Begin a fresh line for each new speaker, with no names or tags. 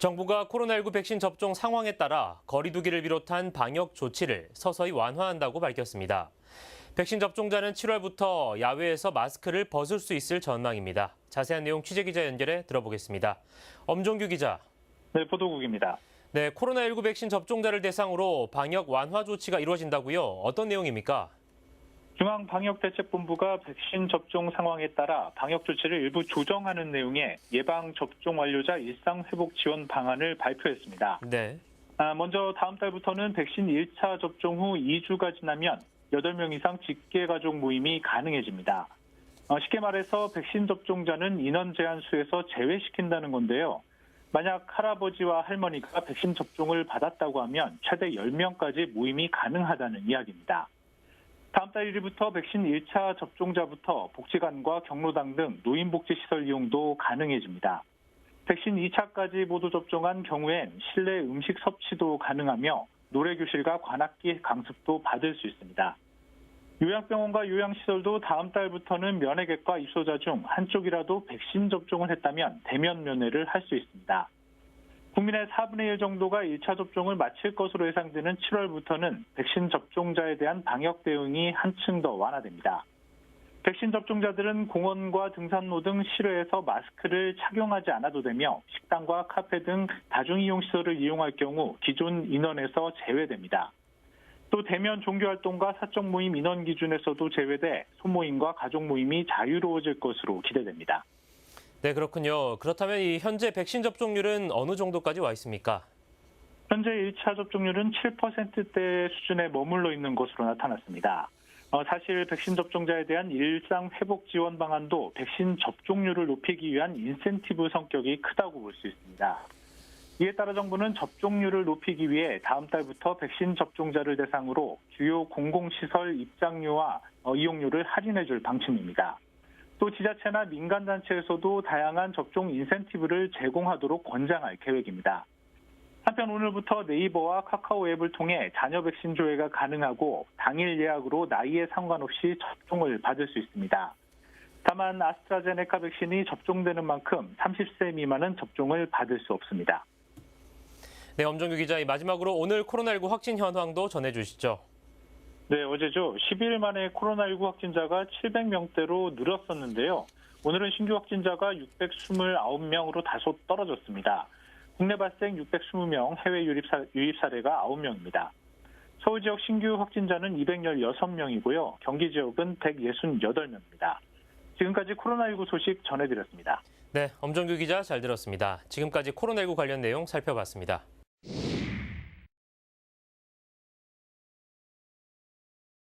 정부가 코로나19 백신 접종 상황에 따라 거리두기를 비롯한 방역 조치를 서서히 완화한다고 밝혔습니다. 백신 접종자는 7월부터 야외에서 마스크를 벗을 수 있을 전망입니다. 자세한 내용 취재 기자 연결해 들어보겠습니다. 엄종규 기자.
네, 보도국입니다.
네, 코로나19 백신 접종자를 대상으로 방역 완화 조치가 이루어진다고요? 어떤 내용입니까?
중앙방역대책본부가 백신 접종 상황에 따라 방역 조치를 일부 조정하는 내용의 예방 접종 완료자 일상 회복 지원 방안을 발표했습니다.
네.
아, 먼저 다음 달부터는 백신 1차 접종 후 2주가 지나면 8명 이상 직계 가족 모임이 가능해집니다. 어, 쉽게 말해서 백신 접종자는 인원 제한 수에서 제외시킨다는 건데요. 만약 할아버지와 할머니가 백신 접종을 받았다고 하면 최대 10명까지 모임이 가능하다는 이야기입니다. 다음 달 1일부터 백신 1차 접종자부터 복지관과 경로당 등 노인복지시설 이용도 가능해집니다. 백신 2차까지 모두 접종한 경우엔 실내 음식 섭취도 가능하며 노래교실과 관악기 강습도 받을 수 있습니다. 요양병원과 요양시설도 다음 달부터는 면회객과 입소자 중 한쪽이라도 백신 접종을 했다면 대면 면회를 할 수 있습니다. 국민의 4분의 1 정도가 1차 접종을 마칠 것으로 예상되는 7월부터는 백신 접종자에 대한 방역 대응이 한층 더 완화됩니다. 백신 접종자들은 공원과 등산로 등 실외에서 마스크를 착용하지 않아도 되며 식당과 카페 등 다중이용시설을 이용할 경우 기존 인원에서 제외됩니다. 또 대면 종교활동과 사적 모임 인원 기준에서도 제외돼 소모임과 가족 모임이 자유로워질 것으로 기대됩니다.
네, 그렇군요. 그렇다면 이 현재 백신 접종률은 어느 정도까지 와 있습니까?
현재 1차 접종률은 7%대 수준에 머물러 있는 것으로 나타났습니다. 어, 사실 백신 접종자에 대한 일상 회복 지원 방안도 백신 접종률을 높이기 위한 인센티브 성격이 크다고 볼 수 있습니다. 이에 따라 정부는 접종률을 높이기 위해 다음 달부터 백신 접종자를 대상으로 주요 공공시설 입장료와 어, 이용료를 할인해 줄 방침입니다. 또 지자체나 민간단체에서도 다양한 접종 인센티브를 제공하도록 권장할 계획입니다. 한편 오늘부터 네이버와 카카오 앱을 통해 자녀 백신 조회가 가능하고 당일 예약으로 나이에 상관없이 접종을 받을 수 있습니다. 다만 아스트라제네카 백신이 접종되는 만큼 30세 미만은 접종을 받을 수 없습니다.
네, 엄정규 기자, 이 마지막으로 오늘 코로나19 확진 현황도 전해주시죠.
네, 어제죠. 10일 만에 코로나19 확진자가 700명대로 늘었었는데요. 오늘은 신규 확진자가 629명으로 다소 떨어졌습니다. 국내 발생 620명, 해외 유입, 사, 유입 사례가 9명입니다. 서울 지역 신규 확진자는 216명이고요. 경기 지역은 168명입니다. 지금까지 코로나19 소식 전해드렸습니다.
네, 엄정규 기자 잘 들었습니다. 지금까지 코로나19 관련 내용 살펴봤습니다.